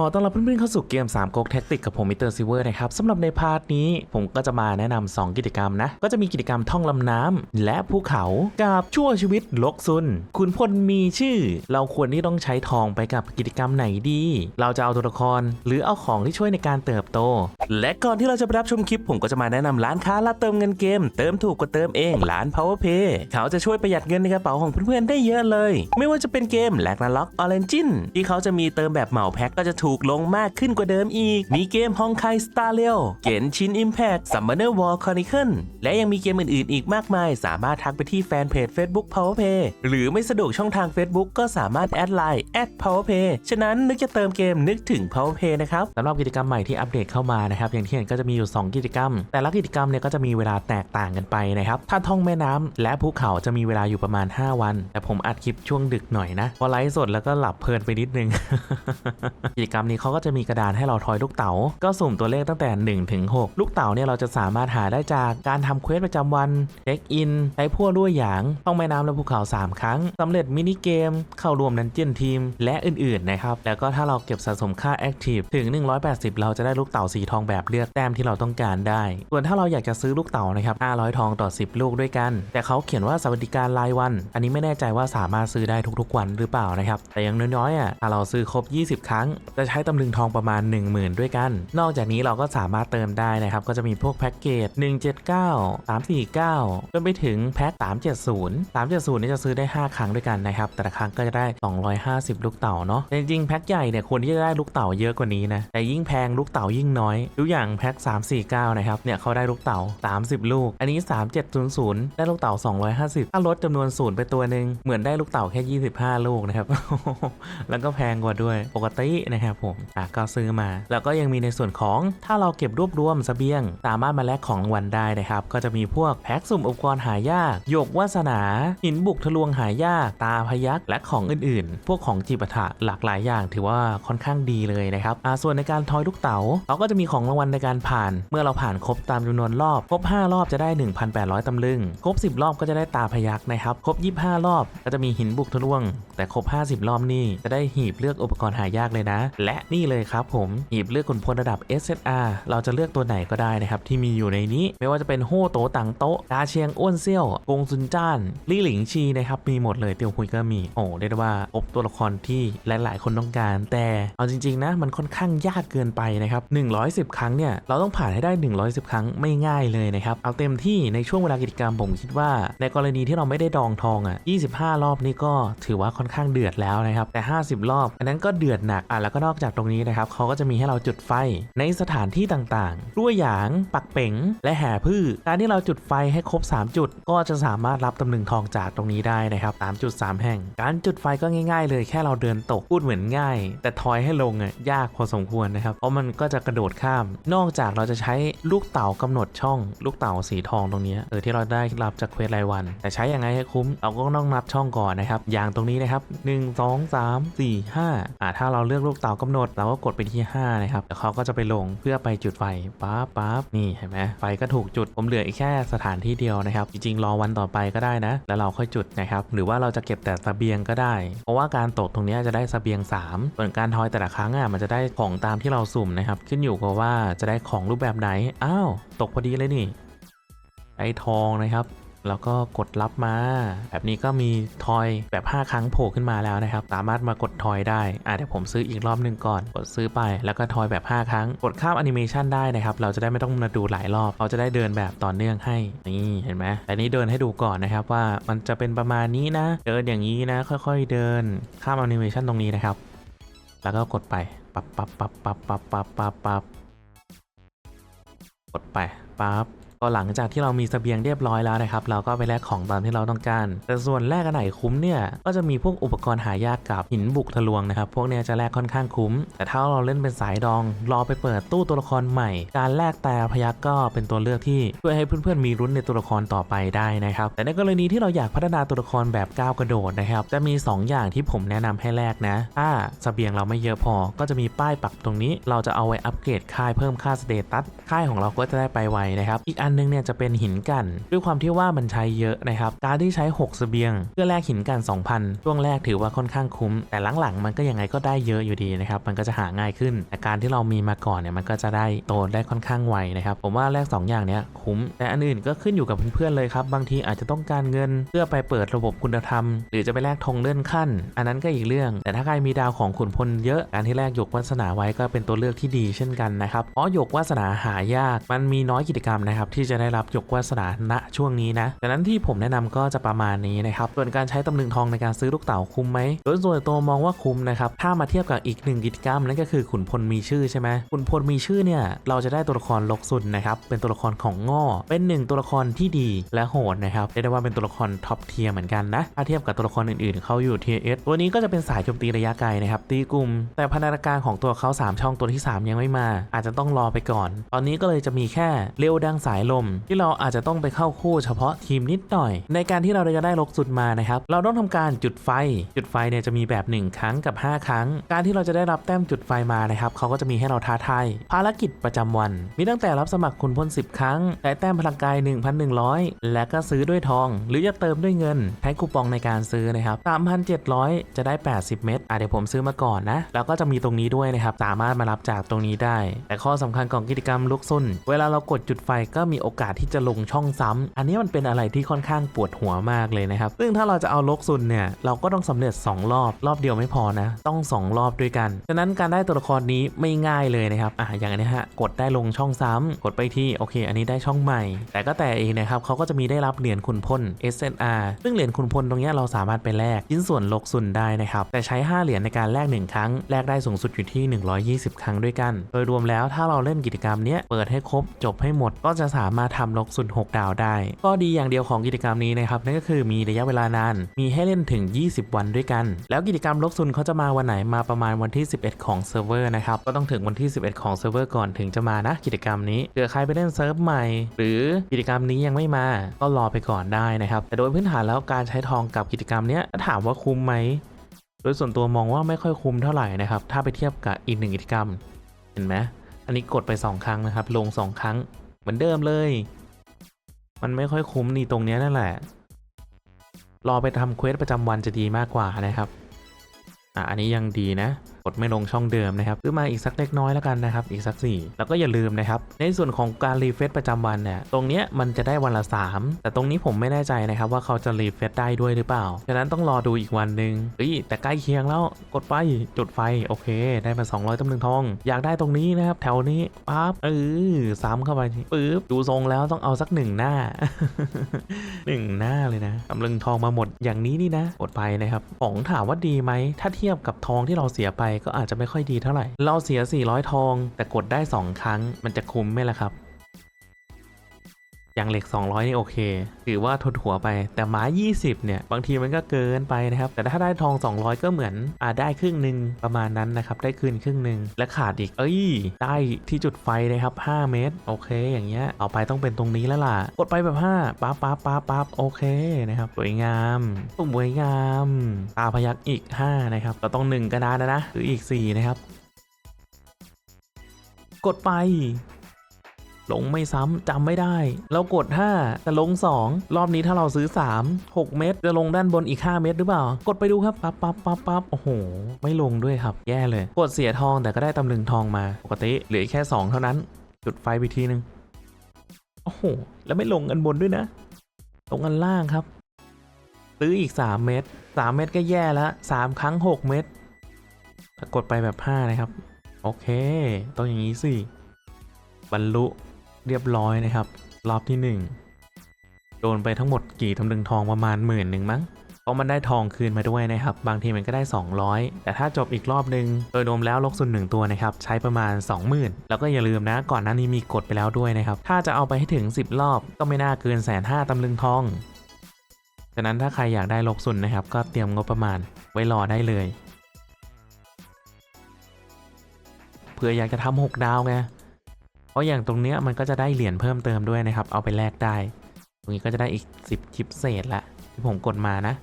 ขอต้อนรับเพื่อนๆเข้าสู่เกม3ก๊กแท็กติกกับผมมิเตอร์ซิเวอร์นะครับสำหรับในพาร์ทนี้ผมก็จะมาแนะนำ2กิจกรรมนะ ก็จะมีกิจกรรมท่องลำน้ำและภูเขากับชั่วชีวิตลกซุน คุณพลมีชื่อ เราควรที่ต้องใช้ทองไปกับกิจกรรมไหนดี เราจะเอาตัวละคร หรือเอาของที่ช่วยในการเติบโต และก่อนที่เราจะไปรับชมคลิป ผมก็จะมาแนะนำร้านค้ารับเติมเงินเกม เติมถูกกว่าเติมเองร้าน PowerPay เขาจะช่วยประหยัดเงินในกระเป๋าของเพื่อนๆได้เยอะเลย ไม่ว่าจะเป็นเกมแลกนาล็อกออเรนจินที่เขาจะมีเติมแบบเหมาแพ็คก็จะถูถูกลงมากขึ้นกว่าเดิมอีก มีเกมฮองไคสตาร์เลียวเกนชินอิมแพคซัมเมอร์วอลคอนิเคิลและยังมีเกมอื่นๆ อีกมากมาย สามารถทักไปที่แฟนเพจ Facebook PowerPay หรือไม่สะดวกช่องทาง Facebook ก็สามารถแอดไลน์แอด @PowerPay ฉะนั้นนึกจะเติมเกมนึกถึง PowerPay นะครับสำหรับกิจกรรมใหม่ที่อัปเดตเข้ามานะครับอย่างที่เห็นก็จะมีอยู่ 2 กิจกรรม แต่ละกิจกรรมเนี่ยก็จะมีเวลาแตกต่างกันไปนะครับถ้าท่องแม่น้ำและภูเขาจะมีเวลาอยู่ประมาณ 5 วัน แต่ผมอัดคลิปช่วงดึกหน่อยนะพอไลฟ์สดแล้วก็หลับเพลินไปนิดนึงกิจกรรมนี้เขาก็จะมีกระดานให้เราทอยลูกเต๋า ก็สุ่มตัวเลขตั้งแต่1ถึง6ลูกเต๋าเนี่ยเราจะสามารถหาได้จากการทำเควสประจำวันเช็คอินใช้พั่วด้วยหยาง ต้องแม่น้ำและภูเขา 3 ครั้งสำเร็จมินิเกม เข้ารวมดันเจียนทีม และอื่นๆนะครับ แล้วก็ถ้าเราเก็บสะสมค่าแอคทีฟถึง 180 เราจะได้ลูกเต๋าสีทองแบบเลือกแต้มที่เราต้องการได้ ส่วนถ้าเราอยากจะซื้อลูกเต๋านะครับ500 ทองต่อ 10 ลูกด้วยกัน แต่เขาเขียนว่าสวัสดิการรายวัน อันนี้ไม่แน่ใจว่าสามารถซื้อได้ทุกๆวันหรือเปล่านะครับแต่อย่างน้อยๆอะถ้าเราซื้อครบ 20 ครั้งจะใช้ตำลึงทองประมาณ 10,000 ด้วยกัน นอกจากนี้เราก็สามารถเติมได้นะครับ ก็จะมีพวกแพ็กเกจ 179 349 จนไปถึงแพ็ค370 370นี่จะซื้อได้ 5 ครั้งด้วยกันนะครับ แต่ละครั้งก็จะได้ 250 ลูกเต่าเนาะแต่จริงๆแพ็คใหญ่เนี่ยควรที่จะได้ลูกเต่าเยอะกว่านี้นะ แต่ยิ่งแพงลูกเต่ายิ่งน้อยดูอย่างแพ็ค349 นะครับ เนี่ยเขาได้ลูกเต่า 30 ลูก อันนี้ 3700 ได้ลูกเต่า 250 ถ้าลดจำนวนศูนย์ไปตัวหนึ่งเหมือนได้ลูกเต่าแค่ 25 ลูกนะครับ แล้วก็แพงกว่าด้วย ปกตินะครับผมอะก็ซื้อมา แล้วก็ยังมีในส่วนของถ้าเราเก็บรวบรวมเสบียง สามารถมาแลกของรางวัลได้นะครับ ก็จะมีพวกแพ็คสุ่มอุปกรณ์หายากหยกวาสนา หินบุกทะลวงหายาก ตาพยักและของอื่นๆ พวกของจิปาถะหลากหลายอย่างถือว่าค่อนข้างดีเลยนะครับอ่าส่วนในการทอยลูกเต๋าเราก็จะมีของรางวัลในการผ่าน เมื่อเราผ่านครบตามจำนวนรอบ ครบ 5 รอบจะได้ 1,800ตำลึง ครบ 10 รอบก็จะได้ตาพยักนะครับ ครบ 25 รอบก็จะมีหินบุกทะลวง แต่ครบ 50 รอบนี่จะได้หีบเลือกอุปกรณ์หายากเลยนะและนี่เลยครับผมหีบเลือกขุนพลระดับ SSR เราจะเลือกตัวไหนก็ได้นะครับ ที่มีอยู่ในนี้ ไม่ว่าจะเป็นโฮโตตังโตกาเชียงอ้วนเซี่ยวกงซุนจ้านลี่หลิงชีนะครับมีหมดเลยเตียวคุยก็มีโอ้เรียกได้ว่าครบตัวละครที่หลาย ๆ คนต้องการ แต่เอาจริง ๆ นะ มันค่อนข้างยากเกินไปนะครับ110 ครั้งเนี่ยเราต้องผ่านให้ได้ 110 ครั้งไม่ง่ายเลยนะครับเอาเต็มที่ในช่วงเวลากิจกรรมผมคิดว่า ในกรณีที่เราไม่ได้ดองทองอะ25 รอบนี่ก็ถือว่าค่อนข้างเดือดแล้วนะครับแต่ 50 รอบ อันนั้นก็เดือดหนักอะแล้วก็นอกจากตรงนี้นะครับเขาก็จะมีให้เราจุดไฟในสถานที่ต่างๆรั้วหยาง ปักเป๋ง และแห่พืชการที่เราจุดไฟให้ครบ 3 จุด ก็จะสามารถรับตำลึงทองจากตรงนี้ได้นะครับ3จุด3แห่ง การจุดไฟก็ง่าย ๆ เลยแค่เราเดินตกพูดเหมือนง่าย แต่ทอยให้ลงอะยากพอสมควรนะครับเพราะมันก็จะกระโดดข้าม นอกจากเราจะใช้ลูกเต่ากำหนดช่อง ลูกเต่าสีทองตรงนี้เออที่เราได้รับจากเควสรายวัน แต่ใช้ยังไงให้คุ้มเราก็ต้องนับช่องก่อนนะครับอย่างตรงนี้นะครับ 1 2 3 4 5อ่าถ้าเราเลือกลูกเต่ากำหนด เราก็กดไปที่ 5 นะครับแล้วเขาก็จะไปลงเพื่อไปจุดไฟปั๊บปั๊บนี่เห็นไหมไฟก็ถูกจุดผมเหลืออีกแค่สถานที่เดียวนะครับ จริงๆ รอวันต่อไปก็ได้นะ แล้วเราค่อยจุดนะครับ หรือว่าเราจะเก็บแต่สเบียงก็ได้ เพราะว่าการตกตรงนี้จะได้สเบียง 3 ส่วนการทอยแต่ละครั้งอะมันจะได้ของตามที่เราสุ่มนะครับ ขึ้นอยู่กับว่าจะได้ของรูปแบบไหน อ้าว ตกพอดีเลยนี่ไอทองนะครับ แล้วก็กดรับมา แบบนี้ก็มีทอยแบบ 5 ครั้งโผล่ขึ้นมาแล้วนะครับ สามารถมากดทอยได้อะเดี๋ยวผมซื้ออีกรอบหนึ่งก่อน กดซื้อไป แล้วก็ทอยแบบ 5 ครั้ง กดข้ามแอนิเมชันได้นะครับ เราจะได้ไม่ต้องมาดูหลายรอบ เราจะได้เดินแบบต่อเนื่องให้ นี่เห็นไหมแต่นี้เดินให้ดูก่อนนะครับว่ามันจะเป็นประมาณนี้นะ เดินอย่างนี้นะ ค่อยๆเดิน ข้ามแอนิเมชันตรงนี้นะครับ แล้วก็กดไปปับปับปับปับปับปับปับปับกดไปปั๊บ ก็หลังจากที่เรามีเสบียงเรียบร้อยแล้วนะครับ เราก็ไปแลกของตามที่เราต้องการ แต่ส่วนแลกอันไหนคุ้มเนี่ย ก็จะมีพวกอุปกรณ์หายากกับหินบุกทะลวงนะครับ พวกเนี้ยจะแลกค่อนข้างคุ้ม แต่ถ้าเราเล่นเป็นสายดอง รอไปเปิดตู้ตัวละครใหม่ การแลกแต่พยักก็เป็นตัวเลือกที่ช่วยให้เพื่อนๆมีรุ้นในตัวละครต่อไปได้นะครับ แต่ในกรณีที่เราอยากพัฒนาตัวละครแบบก้าวกระโดดนะครับ จะมี 2 อย่างที่ผมแนะนำให้แลกนะถ้าเสบียงเราไม่เยอะพอ ก็จะมีป้ายปักตรงนี้ เราจะเอาไว้อัปเกรดค่ายเพิ่มค่าสเตตัสค่ายของเราก็จะได้ไปไวนะครับอีกอันอันนึงเนี่ยจะเป็นหินกัน ด้วยความที่ว่ามันใช้เยอะนะครับ การที่ใช้ 6 เสบียง เพื่อแลกหินกัน 2,000 ช่วงแรกถือว่าค่อนข้างคุ้ม แต่หลังๆมันก็ยังไงก็ได้เยอะอยู่ดีนะครับ มันก็จะหาง่ายขึ้น แต่การที่เรามีมาก่อนเนี่ยมันก็จะได้โตได้ค่อนข้างไวนะครับ ผมว่าแลก2อย่างเนี้ยคุ้ม แต่อันอื่นก็ขึ้นอยู่กับเพื่อนๆเลยครับ บางทีอาจจะต้องการเงินเพื่อไปเปิดระบบคุณธรรม หรือจะไปแลกธงเลื่อนขั้น อันนั้นก็อีกเรื่อง แต่ถ้าใครมีดาวของขุนพลเยอะ การที่แลกหยกวาสนาไว้ก็เป็นตัวเลือกที่ดีเช่นกันนะครับ เพราะหยกวาสนาหายาก มันมีน้อยกิจกรรมนะครับที่จะได้รับยกวาสนาณช่วงนี้นะดังนั้นที่ผมแนะนำก็จะประมาณนี้นะครับส่วนการใช้ตำลึงทองในการซื้อลูกเต๋าคุ้มไหมโดยส่วนตัวมองว่าคุ้มนะครับถ้ามาเทียบกับอีกหนึ่งกิจกรรมนั่นก็คือขุนพลมีชื่อใช่ไหมขุนพลมีชื่อเนี่ยเราจะได้ตัวละครลกสุดนะครับเป็นตัวละครของง่อ เป็นหนึ่งตัวละครที่ดีและโหดนะครับเรียกได้ว่าเป็นตัวละครท็อปเทียร์เหมือนกันนะถ้าเทียบกับตัวละครอื่นๆ เขาอยู่เทียร์เอสตัวนี้ก็จะเป็นสายโจมตีระยะไกลนะครับตีกลุ่ม แต่พันธนาการของตัวเขา3ช่องตัวที่ 3 ยังไม่มา อาจจะต้องรอไปก่อน ตอนนี้ก็เลยจะมีแค่เร็วดังสายลมที่เราอาจจะต้องไปเข้าคู่เฉพาะทีมนิดหน่อย ในการที่เราจะได้ลกสุดมานะครับ เราต้องทำการจุดไฟ จุดไฟเนี่ยจะมีแบบ 1 ครั้งกับ 5 ครั้ง การที่เราจะได้รับแต้มจุดไฟมานะครับเขาก็จะมีให้เราท้าทายภารกิจประจำวัน มีตั้งแต่รับสมัครคุณพล 10 ครั้งได้แต้มพลังกาย 1,100 และก็ซื้อด้วยทอง หรือจะเติมด้วยเงินใช้คูปองในการซื้อนะครับ3,700 จะได้ 80 เม็ดอะเดี๋ยวผมซื้อมาก่อนนะ แล้วก็จะมีตรงนี้ด้วยนะครับสามารถมารับจากตรงนี้ได้ แต่ข้อสำคัญของกิจกรรมลุกซุนเวลาเรากดจุดไฟก็มีีโอกาสที่จะลงช่องซ้ำอันนี้มันเป็นอะไรที่ค่อนข้างปวดหัวมากเลยนะครับ ซึ่งถ้าเราจะเอาลกซุนเนี่ยเราก็ต้องสำเร็จ 2 รอบรอบเดียวไม่พอนะ ต้อง 2 รอบด้วยกันฉะนั้นการได้ตัวละครนี้ไม่ง่ายเลยนะครับอะอย่างอันนี้ฮะกดได้ลงช่องซ้ำกดไปที่โอเค อันนี้ได้ช่องใหม่ แต่ก็แต่เองนะครับเขาก็จะมีได้รับเหรียญคุณพล SNR ซึ่งเหรียญคุณพลตรงเนี้ยเราสามารถไปแลกชิ้นส่วนลกซุนได้นะครับแต่ใช้ 5 เหรียญในการแลก1ครั้งแลกได้สูงสุดอยู่ที่ 120 ครั้งด้วยกัน โดยรวมแล้วถ้าเราเล่นกิจกรรมนี้เปิดให้ครบจบให้หมดก็จะสามารถทำลกซุน6ดาวได้ ก็ดีอย่างเดียวของกิจกรรมนี้นะครับนั่นก็คือมีระยะเวลานาน มีให้เล่นถึง 20 วันด้วยกัน แล้วกิจกรรมลกซุนเขาจะมาวันไหนมาประมาณวันที่ 11 ของเซิร์ฟเวอร์นะครับก็ต้องถึงวันที่ 11 ของเซิร์ฟเวอร์ก่อนถึงจะมานะกิจกรรมนี้เผื่อใครไปเล่นเซิร์ฟใหม่ หรือกิจกรรมนี้ยังไม่มาก็รอไปก่อนได้นะครับแต่โดยพื้นฐานแล้วการใช้ทองกับกิจกรรมเนี้ยถ้าถามว่าคุ้มไหมโดยส่วนตัวมองว่าไม่ค่อยคุ้มเท่าไหร่นะครับถ้าไปเทียบกับอีกหนึ่งกิจกรรม เห็นไหมอันนี้กดไป 2 ครั้งนะครับลง 2 ครั้ง เหมือนเดิมเลย มันไม่ค่อยคุ้มนี่ตรงนี้นั่นแหละ รอไปทำเควสประจำวันจะดีมากกว่านะครับ อะอันนี้ยังดีนะ ดไม่ลงช่องเดิมนะครับซื้อมาอีกสักเล็กน้อยแล้วกันนะครับอีกสัก 4 แล้วก็อย่าลืมนะครับในส่วนของการรีเฟซประจำวันเนี่ยตรงเนี้ยมันจะได้วันละ 3 แต่ตรงนี้ผมไม่แน่ใจนะครับว่าเขาจะรีเฟซได้ด้วยหรือเปล่าฉะนั้นต้องรอดูอีกวันหนึ่งเฮ้ยแต่ใกล้เคียงแล้วกดไปจุดไฟโอเค ได้มา 200ตำลึงทอง อยากได้ตรงนี้นะครับแถวนี้ปั๊บเออซ้ำเข้าไปปึ๊บดูทรงแล้วต้องเอาสักหนึ่งหน้าหนึ่งหน้าเลยนะตำลึงทองมาหมดอย่างนี้นี่นะกดไปนะครับของถามว่าดีไหมถ้าเทียบกับทองที่เราเสียไปก็อาจจะไม่ค่อยดีเท่าไหร่ เราเสีย 400 ทอง แต่กดได้ 2 ครั้ง มันจะคุ้มไหมล่ะครับ อย่างเหล็ก 200 นี่โอเค ถือว่าทดหัวไป แต่ไม้20 เนี่ย บางทีมันก็เกินไปนะครับ แต่ถ้าได้ทอง 200 ก็เหมือนอ่าได้ครึ่งหนึ่งประมาณนั้นนะครับ ได้คืนครึ่งหนึ่งและขาดอีก เอ้ย ได้ที่จุดไฟนะครับ 5 เมตร โอเค อย่างเงี้ย เอาไปต้องเป็นตรงนี้แล้วล่ะ กดไปแบบ 5ปั๊บปั๊บปั๊บปั๊บโอเคนะครับ สวยงามสวยงาม ตาพยักอีก 5 นะครับ เราต้อง 1กระดานนะนะ หรืออีก 4 นะครับ กดไป ลงไม่ซ้ำจำไม่ได้ เรากด 5 แต่ลง 2 รอบนี้ถ้าเราซื้อ 3 6 เม็ดจะลงด้านบนอีก 5 เม็ดหรือเปล่า กดไปดูครับปั๊บปั๊บปั๊บปั๊บโอ้โห ไม่ลงด้วยครับ แย่เลย กดเสียทองแต่ก็ได้ตำลึงทองมา ปกติเหลือแค่ 2 เท่านั้น จุดไฟไปทีนึงโอ้โห แล้วไม่ลงอันบนด้วยนะ ลงอันล่างครับ ซื้ออีก 3 เม็ด3เม็ดก็แย่แล้ว3ครั้ง 6 เม็ดกดไปแบบ 5 นะครับ โอเค ต้องอย่างนี้สิบรรลุ เรียบร้อยนะครับ รอบที่ 1 โดนไปทั้งหมดกี่ตำลึงทองประมาณหมื่นหนึ่งมั้งเพราะมันได้ทองคืนมาด้วยนะครับ บางทีมันก็ได้ 200 แต่ถ้าจบอีกรอบหนึ่งโดยรวมแล้วลกส่วนหนึ่งตัวนะครับ ใช้ประมาณ 20,000 แล้วก็อย่าลืมนะ ก่อนหน้านี้มีกดไปแล้วด้วยนะครับ ถ้าจะเอาไปให้ถึง 10 รอบ ก็ไม่น่าเกินแสนห้าตำลึงทองฉะนั้นถ้าใครอยากได้ลกสุนนะครับ ก็เตรียมงบประมาณไว้รอได้เลยเผื่ออยากจะทำหกดาวไง อย่างตรงเนี้ยมันก็จะได้เหรียญเพิ่มเติมด้วยนะครับ เอาไปแลกได้ ตรงนี้ก็จะได้อีก 10ชิปเศษละที่ผมกดมานะ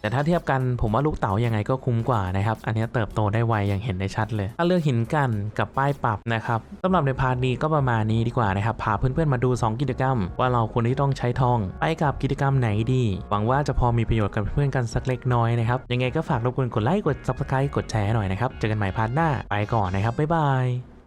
แต่ถ้าเทียบกันผมว่าลูกเต๋ายังไงก็คุ้มกว่านะครับ อันนี้เติบโตได้ไวอย่างเห็นได้ชัดเลย ถ้าเลือกหินกันกับป้ายปรับนะครับสำหรับในพาร์ทนี้ก็ประมาณนี้ดีกว่านะครับ พาเพื่อนๆมาดู 2 กิจกรรม ว่าเราควรที่ต้องใช้ทอง ไปกับกิจกรรมไหนดี หวังว่าจะพอมีประโยชน์กับเพื่อนๆกันสักเล็กน้อยนะครับ ยังไงก็ฝากรบกวนกดไลค์ กด subscribe กดแชร์หน่อยนะครับ เจอกันใหม่พาร์ทหน้า ไปก่อนนะครับ บ๊ายบาย